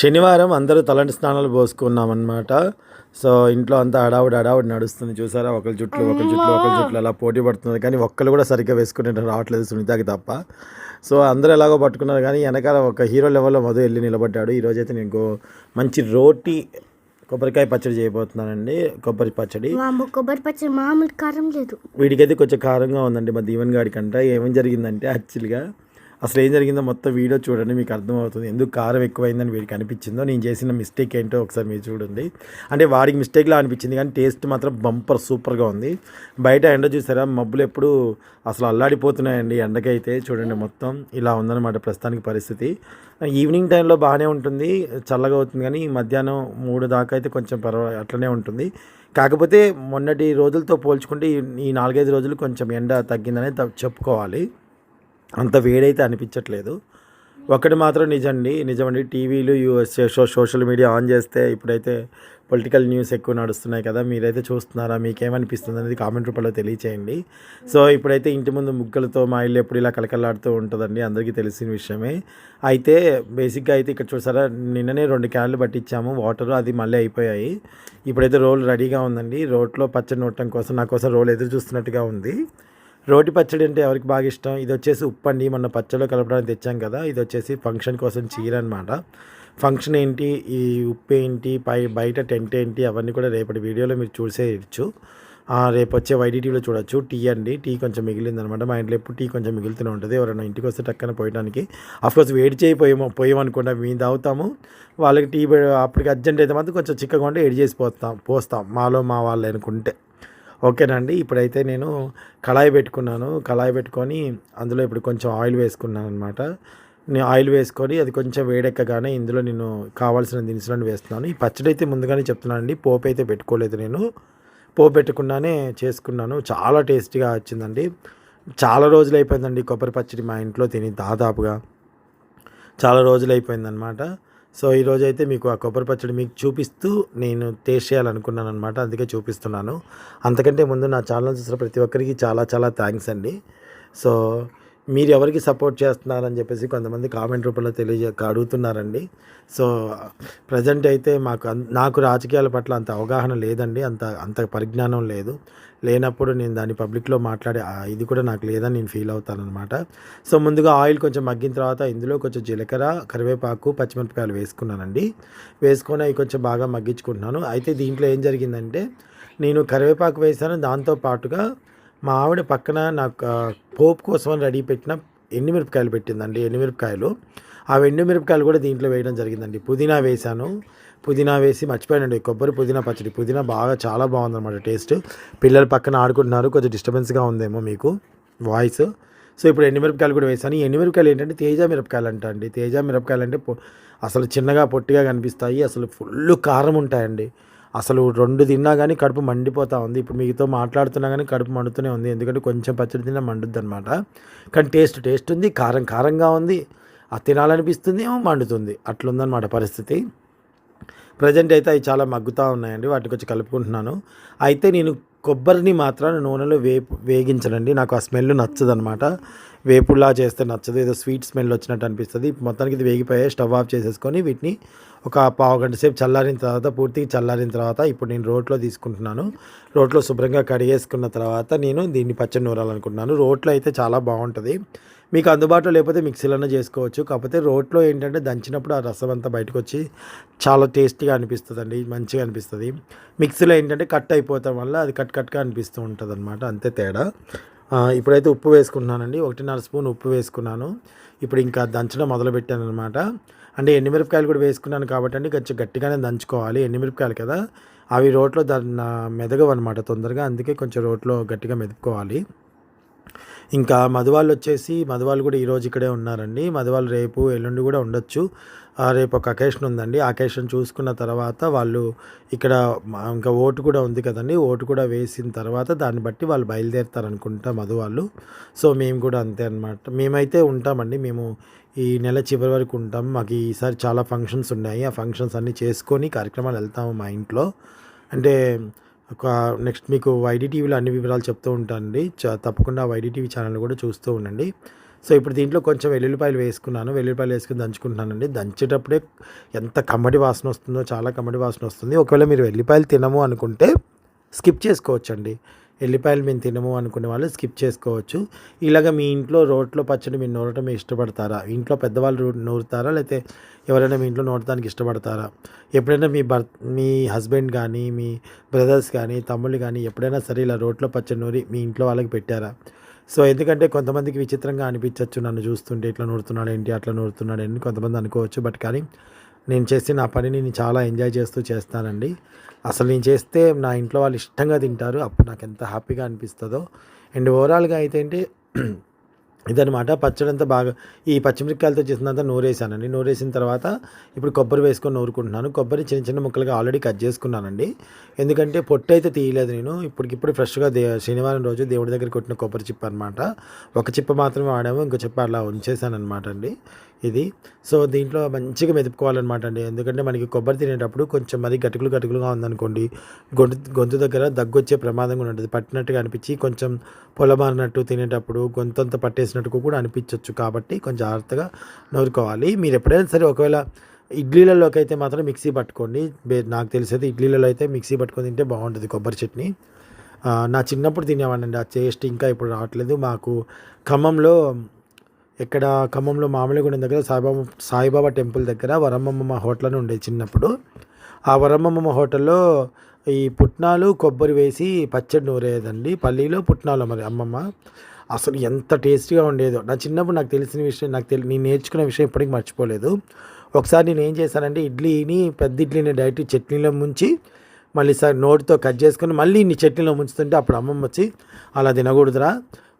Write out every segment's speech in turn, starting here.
శనివారం అందరూ తలంటి స్నానాలు పోసుకున్నామన్నమాట. సో ఇంట్లో అంతా అడావుడి అడావుడి నడుస్తుంది. చూసారా? ఒకరి జుట్లు ఒకరి జుట్లు ఒకరి జుట్లు అలా పోటీ పడుతుంది కానీ ఒక్కరు కూడా సరిగ్గా వేసుకునే రావట్లేదు సునీతకి తప్ప. సో అందరూ ఎలాగో పట్టుకున్నారు. కానీ వెనకాల ఒక హీరో లెవెల్లో మధు వెళ్ళి నిలబడ్డాడు. ఈరోజు అయితే నేను మంచి రోటీ కొబ్బరికాయ పచ్చడి చేయబోతున్నానండి. కొబ్బరి పచ్చడి. కొబ్బరి పచ్చడి మామూలు కారం లేదు. వీడికైతే కొంచెం కారంగా ఉందండి మా దీవెన్ గాడికంట ఏమేం జరిగిందంటే యాక్చువల్గా అసలు ఏం జరిగిందో మొత్తం వీడియో చూడండి మీకు అర్థమవుతుంది. ఎందుకు కారం ఎక్కువైందని వీడికి అనిపించిందో నేను చేసిన మిస్టేక్ ఏంటో ఒకసారి మీరు చూడండి. అంటే వాడికి మిస్టేక్లా అనిపించింది కానీ టేస్ట్ మాత్రం బంపర్ సూపర్గా ఉంది. బయట ఎండ చూసారా మబ్బులు ఎప్పుడు అసలు అల్లాడిపోతున్నాయండి ఎండకైతే. చూడండి మొత్తం ఇలా ఉందన్నమాట ప్రస్తుతానికి పరిస్థితి. ఈవినింగ్ టైంలో బాగానే ఉంటుంది చల్లగా అవుతుంది కానీ మధ్యాహ్నం మూడు దాకా అయితే కొంచెం పర్వాలేదు అట్లనే ఉంటుంది. కాకపోతే మొన్నటి రోజులతో పోల్చుకుంటే ఈ- ఈ నాలుగైదు రోజులు కొంచెం ఎండ తగ్గిందనే త- చెప్పుకోవాలి. అంత వేడైతే అనిపించట్లేదు. ఒకటి మాత్రం నిజండి నిజమండి టీవీలు యూఎస్ సోషల్ మీడియా ఆన్ చేస్తే ఇప్పుడైతే పొలిటికల్ న్యూస్ ఎక్కువ నడుస్తున్నాయి కదా మీరైతే చూస్తున్నారా మీకేమనిపిస్తుంది అనేది కామెంట్ రూపంలో తెలియచేయండి. సో ఇప్పుడైతే ఇంటి ముందు ముగ్గులతో మా ఇల్లు ఎప్పుడు ఇలా కలకలాడుతూ ఉంటుందండి అందరికీ తెలిసిన విషయమే. అయితే బేసిక్గా అయితే ఇక్కడ చూసారా నిన్ననే రెండు క్యాన్లు పట్టించాము వాటర్ అది మళ్ళీ అయిపోయాయి. ఇప్పుడైతే రోల్ రెడీగా ఉందండి రోడ్లో పచ్చడి నూడటం కోసం నా కోసం రోల్ ఎదురు చూస్తున్నట్టుగా ఉంది. రోటి పచ్చడి అంటే ఎవరికి బాగా ఇష్టం? ఇది వచ్చేసి ఉప్పు అండి మొన్న పచ్చడిలో కలపడానికి తెచ్చాం కదా. ఇది వచ్చేసి ఫంక్షన్ కోసం చీర అనమాట ఫంక్షన్ ఏంటి? ఈ ఉప్పు ఏంటి? పై బయట టెంట్ ఏంటి? అవన్నీ కూడా రేపటి వీడియోలో మీరు చూసేయచ్చు. ఆ, రేపు వచ్చే వైడిటీలో చూడొచ్చు. టీ అండి. టీ కొంచెం మిగిలిందనమాట మా ఇంట్లో ఎప్పుడు టీ కొంచెం మిగులుతూనే ఉంటుంది. ఎవరైనా ఇంటికి వస్తే టక్కన పోయడానికి. కోర్స్ వేడి చేయి పోయేమో పోయామనుకోండి మేము తాగుతాము. వాళ్ళకి టీ అప్పటికి అర్జెంట్ అయితే మాత్రం కొంచెం చిక్కగా ఉంటే ఎడి చేసి పోస్తాం పోస్తాం. మాలో మా వాళ్ళు అనుకుంటే. ఓకేనండి. ఇప్పుడైతే నేను కళాయి పెట్టుకున్నాను. కళాయి పెట్టుకొని అందులో ఇప్పుడు కొంచెం ఆయిల్ వేసుకున్నాను అనమాట నేను ఆయిల్ వేసుకొని అది కొంచెం వేడెక్కగానే ఇందులో నేను కావాల్సిన దినుసులను వేస్తున్నాను. ఈ పచ్చడి అయితే ముందుగానే చెప్తున్నానండి. పోపు అయితే పెట్టుకోలేదు నేను. పోపు పెట్టకుండానే చేసుకున్నాను. చాలా టేస్టీగా వచ్చిందండి. చాలా రోజులు అయిపోయిందండి కొబ్బరి పచ్చడి మా ఇంట్లో తిని దాదాపుగా. చాలా రోజులు అయిపోయిందనమాట సో ఈరోజు అయితే మీకు ఆ కొబ్బరి పచ్చడి మీకు చూపిస్తూ నేను టేస్ట్ చేయాలనుకున్నాను అనమాట అందుకే చూపిస్తున్నాను. అంతకంటే ముందు నా ఛానల్ చూసిన ప్రతి ఒక్కరికి చాలా చాలా థ్యాంక్స్ అండి. సో మీరు ఎవరికి సపోర్ట్ చేస్తున్నారని చెప్పేసి కొంతమంది కామెంట్ రూపంలో తెలియజే అడుగుతున్నారండి. సో ప్రజెంట్ అయితే మాకు అన్- నాకు రాజకీయాల పట్ల అంత అవగాహన లేదండి. అంత అంత పరిజ్ఞానం లేదు. లేనప్పుడు నేను దాన్ని పబ్లిక్లో మాట్లాడే ఇది కూడా నాకు లేదని నేను ఫీల్ అవుతానమాట సో ముందుగా ఆయిల్ కొంచెం మగ్గిన తర్వాత ఇందులో కొంచెం జీలకర్ర కరివేపాకు పచ్చిమిరపకాయలు వేసుకున్నానండి. వేసుకొని అవి కొంచెం బాగా మగ్గించుకుంటున్నాను. అయితే దీంట్లో ఏం జరిగిందంటే నేను కరివేపాకు వేసాను. దాంతో పాటుగా మా ఆవిడ పక్కన నాకు పోపు కోసం అని రెడీ పెట్టిన ఎండుమిరపకాయలు పెట్టిందండి ఎండుమిరపకాయలు. ఆ ఎండుమిరపకాయలు కూడా దీంట్లో వేయడం జరిగిందండి. పుదీనా వేశాను. పుదీనా వేసి మర్చిపోయానండి. కొబ్బరి పుదీనా పచ్చడి. పుదీనా బాగా చాలా బాగుందన్నమాట టేస్ట్. పిల్లలు పక్కన ఆడుకుంటున్నారు. కొంచెం డిస్టర్బెన్స్గా ఉందేమో మీకు వాయిస్ సో ఇప్పుడు ఎండుమిరపకాయలు కూడా వేసాను ఈ ఎండుమిరపకాయలు ఏంటంటే తేజ మిరపకాయలు అంట అండి. తేజ మిరపకాయలు అంటే అసలు చిన్నగా పొట్టిగా కనిపిస్తాయి. అసలు ఫుల్ కారం ఉంటాయండి. అసలు రెండు తిన్నా కానీ కడుపు మండిపోతూ ఉంది. ఇప్పుడు మీతో మాట్లాడుతున్నా కానీ కడుపు మండుతూనే ఉంది. ఎందుకంటే కొంచెం పచ్చడి తిన్నా మండుద్ది అనమాట కానీ టేస్ట్ టేస్ట్ ఉంది. కారం కారంగా ఉంది. అది తినాలనిపిస్తుంది ఏమో మండుతుంది. అట్లుందనమాట పరిస్థితి. ప్రజెంట్ అయితే అవి చాలా మగ్గుతూ ఉన్నాయండి. వాటికి వచ్చి కలుపుకుంటున్నాను. అయితే నేను కొబ్బరిని మాత్రం నూనెలో వేపు వేగించనండి. నాకు ఆ స్మెల్ నచ్చదనమాట వేపులా చేస్తే నచ్చదు. ఏదో స్వీట్ స్మెల్ వచ్చినట్టు అనిపిస్తుంది. మొత్తానికి ఇది వేగిపోయే స్టవ్ ఆఫ్ చేసేసుకొని వీటిని ఒక పావు గంట సేపు చల్లారిన తర్వాత పూర్తిగా చల్లారిన తర్వాత ఇప్పుడు నేను రోట్లో తీసుకుంటున్నాను. రోట్లో శుభ్రంగా కడిగేసుకున్న తర్వాత నేను దీన్ని పచ్చడి నూరాలనుకుంటున్నాను. రోట్లో అయితే చాలా బాగుంటుంది. మీకు అందుబాటులో లేకపోతే మిక్సీలోనే చేసుకోవచ్చు. కాకపోతే రోట్లో ఏంటంటే దంచినప్పుడు ఆ రసం అంతా బయటకు వచ్చి చాలా టేస్టీగా అనిపిస్తుంది అండి మంచిగా అనిపిస్తుంది. మిక్సీలో ఏంటంటే కట్ అయిపోతాం వల్ల అది కట్ కట్గా అనిపిస్తూ ఉంటుంది అనమాట అంతే తేడా. ఇప్పుడైతే ఉప్పు వేసుకుంటున్నానండి. ఒకటిన్నర స్పూన్ ఉప్పు వేసుకున్నాను. ఇప్పుడు ఇంకా దంచడం మొదలుపెట్టాను అనమాట అంటే ఎండుమిరపకాయలు కూడా వేసుకున్నాను కాబట్టి అండి కొంచెం గట్టిగానే దంచుకోవాలి. ఎండుమిరపకాయలు కదా అవి రోట్లో దాన్ని మెదగవు అనమాట తొందరగా. అందుకే కొంచెం రోట్లో గట్టిగా మెదుపుకోవాలి. ఇంకా మధువాళ్ళు వచ్చేసి మధువాళ్ళు కూడా ఈరోజు ఇక్కడే ఉన్నారండి. మధువాళ్ళు రేపు ఎల్లుండి కూడా ఉండొచ్చు. రేపు ఒక అకేషన్ ఉందండి. అకేషన్ చూసుకున్న తర్వాత వాళ్ళు ఇక్కడ ఇంకా ఓటు కూడా ఉంది కదండి. ఓటు కూడా వేసిన తర్వాత దాన్ని బట్టి వాళ్ళు బయలుదేరుతారు అనుకుంటా మధు వాళ్ళు సో మేము కూడా అంతే అనమాట మేమైతే ఉంటామండి. మేము ఈ నెల చివరి వరకు ఉంటాం. మాకు ఈసారి చాలా ఫంక్షన్స్ ఉన్నాయి. ఆ ఫంక్షన్స్ అన్నీ చేసుకొని కార్యక్రమాలు వెళ్తాము మా ఇంట్లో. అంటే నెక్స్ట్ మీకు వైడిటీవీలో అన్ని వివరాలు చెప్తూ ఉంటానండి. చ- తప్పకుండా వైడిటీవీ ఛానల్ కూడా చూస్తూ ఉండండి. సో ఇప్పుడు దీంట్లో కొంచెం వెల్లుల్లిపాయలు వేసుకున్నాను. వెల్లుల్లిపాయలు వేసుకుని దంచుకుంటున్నానండి. దంచేటప్పుడే ఎంత కమ్మడి వాసన వస్తుందో చాలా కమ్మడి వాసన వస్తుంది. ఒకవేళ మీరు వెల్లిపాయలు తినము అనుకుంటే స్కిప్ చేసుకోవచ్చండి. ఎల్లిపాయలు మేము తినము అనుకునే వాళ్ళు స్కిప్ చేసుకోవచ్చు. ఇలాగ మీ ఇంట్లో రోట్లో పచ్చడి మీరు నూరటం ఇష్టపడతారా? ఇంట్లో పెద్దవాళ్ళు నూరుతారా? లేకపోతే ఎవరైనా మీ ఇంట్లో నూరటానికి ఇష్టపడతారా? ఎప్పుడైనా మీ భర్త మీ హస్బెండ్ కానీ మీ బ్రదర్స్ కానీ తమ్ముళ్ళు కానీ ఎప్పుడైనా సరే ఇలా రోట్లో పచ్చడి నూరి మీ ఇంట్లో వాళ్ళకి పెట్టారా? సో ఎందుకంటే కొంతమందికి విచిత్రంగా అనిపించవచ్చు నన్ను చూస్తుంటే ఇట్లా నూరుతున్నాడు ఏంటి అట్లా నూరుతున్నాడు అని కొంతమంది అనుకోవచ్చు. బట్ కానీ నేను చేసే నా పనిని నేను చాలా ఎంజాయ్ చేస్తూ చేస్తానండి. అసలు నేను చేస్తే నా ఇంట్లో వాళ్ళు ఇష్టంగా తింటారు. అప్పుడు నాకు ఎంత హ్యాపీగా అనిపిస్తుందో. అండ్ ఓవరాల్గా అయితే ఏంటి ఇదనమాట పచ్చడి అంతా బాగా ఈ పచ్చిమిరపకాయలతో చేసినంత నూరేసానండి. నూరేసిన తర్వాత ఇప్పుడు కొబ్బరి వేసుకొని నూరుకుంటున్నాను. కొబ్బరి చిన్న చిన్న ముక్కలుగా ఆల్రెడీ కట్ చేసుకున్నానండి. ఎందుకంటే పొట్టు అయితే తీయలేదు నేను. ఇప్పటికిప్పుడు ఫ్రెష్గా దే శనివారం రోజు దేవుడి దగ్గర కొట్టిన కొబ్బరి చిప్ప అనమాట ఒక చిప్ప మాత్రమే వాడాము. ఇంకో చిప్ప అలా ఉంచేసానమాట అండి. ఇది. సో దీంట్లో మంచిగా మెదుపుకోవాలన్నమాట అండి ఎందుకంటే మనకి కొబ్బరి తినేటప్పుడు కొంచెం మరి గటుకులు గటుకులుగా ఉందనుకోండి. గొంతు గొంతు దగ్గర దగ్గు వచ్చే ప్రమాదం కూడా ఉంటుంది పట్టినట్టుగా అనిపించి కొంచెం పొలమారినట్టు తినేటప్పుడు గొంతంతా చేసినట్టుగా కూడా అనిపించవచ్చు కాబట్టి కొంచెం జాగ్రత్తగా నూరుకోవాలి మీరు ఎప్పుడైనా సరే ఒకవేళ ఇడ్లీలలోకి అయితే మాత్రం మిక్సీ పట్టుకోండి. నాకు తెలిసేది ఇడ్లీలలో అయితే మిక్సీ పట్టుకొని తింటే బాగుంటుంది కొబ్బరి చట్నీ. నా చిన్నప్పుడు తినేవాడినండి. ఆ టేస్ట్ ఇంకా ఇప్పుడు రావట్లేదు. మాకు ఖమ్మంలో ఇక్కడ ఖమ్మంలో మామిడిగూడెం దగ్గర సాయిబాబా సాయిబాబా టెంపుల్ దగ్గర వరమ్మమ్మ హోటల్ అని ఉండేది చిన్నప్పుడు. ఆ వరమ్మమ్మ హోటల్లో ఈ పుట్నాలు కొబ్బరి వేసి పచ్చడి నూరేదండి. పల్లీలో పుట్నాలు మరి అమ్మమ్మ. అసలు ఎంత టేస్టీగా ఉండేదో. నా చిన్నప్పుడు నాకు తెలిసిన విషయం నాకు తెలి నేను నేర్చుకున్న విషయం ఇప్పటికీ మర్చిపోలేదు. ఒకసారి నేను ఏం చేశానంటే ఇడ్లీని పెద్ద ఇడ్లీని డైరెక్ట్ చట్నీలో ముంచి మళ్ళీ సార్ నోటితో కట్ చేసుకొని మళ్ళీ ఇన్ని చట్నీలో ముంచుతుంటే అప్పుడు అమ్మమ్మ వచ్చి అలా తినకూడదురా.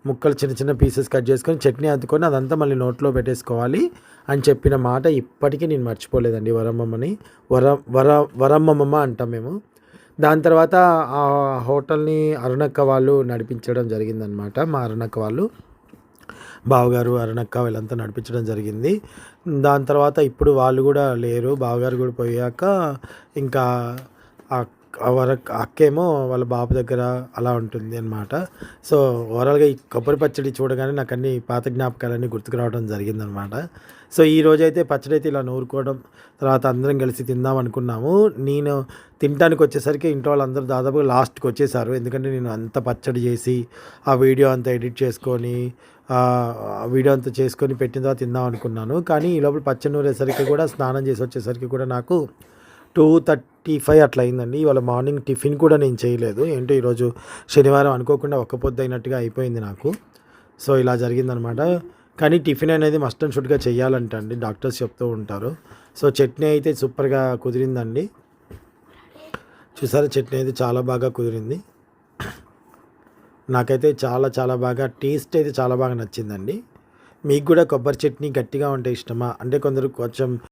ముక్కలు చిన్న చిన్న పీసెస్ కట్ చేసుకొని చట్నీ అద్దుకొని అదంతా మళ్ళీ నోట్లో పెట్టేసుకోవాలి అని చెప్పిన మాట ఇప్పటికీ నేను మర్చిపోలేదండి వరమ్మమ్మని. వర వర వరమ్మమ్మ అంటాం మేము. దాని తర్వాత ఆ హోటల్ని అరుణక్క వాళ్ళు నడిపించడం జరిగిందనమాట మా అరుణక్క వాళ్ళు బావగారు అరుణక్క వీళ్ళంతా నడిపించడం జరిగింది. దాని తర్వాత ఇప్పుడు వాళ్ళు కూడా లేరు. బావగారు కూడా పోయాక ఇంకా ఆ వర అక్కేమో వాళ్ళ బాబు దగ్గర అలా ఉంటుంది అనమాట సో ఓవరాల్గా ఈ కొబ్బరి పచ్చడి చూడగానే నాకు అన్ని పాత జ్ఞాపకాలన్నీ గుర్తుకు రావడం జరిగిందనమాట సో ఈ రోజైతే పచ్చడి అయితే ఇలా నూరుకోవడం తర్వాత అందరం కలిసి తిందాం అనుకున్నాము. నేను తినడానికి వచ్చేసరికి ఇంట్లో వాళ్ళందరూ దాదాపుగా లాస్ట్కి వచ్చేసారు. ఎందుకంటే నేను అంత పచ్చడి చేసి ఆ వీడియో అంతా ఎడిట్ చేసుకొని వీడియో అంతా చేసుకొని పెట్టిన తర్వాత తిందాం అనుకున్నాను. కానీ ఈ లోపల పచ్చడి నూరేసరికి కూడా స్నానం చేసి వచ్చేసరికి కూడా నాకు టూ థర్టీ ఫైవ్ అట్లా అయిందండి. ఇవాళ మార్నింగ్ టిఫిన్ కూడా నేను చేయలేదు. ఏంటో ఈరోజు శనివారం అనుకోకుండా ఒక్క పొద్దు అయినట్టుగా అయిపోయింది నాకు. సో ఇలా జరిగిందనమాట. కానీ టిఫిన్ అనేది మస్ట్ అండ్ షుడ్గా చేయాలంట అండి డాక్టర్స్ చెప్తూ ఉంటారు. సో చట్నీ అయితే సూపర్గా కుదిరిందండి. చూసారా చట్నీ అయితే చాలా బాగా కుదిరింది. నాకైతే చాలా చాలా బాగా టేస్ట్ అయితే చాలా బాగా నచ్చిందండి. మీకు కూడా కొబ్బరి చట్నీ గట్టిగా ఉంటే ఇష్టమా? అంటే కొందరు కొంచెం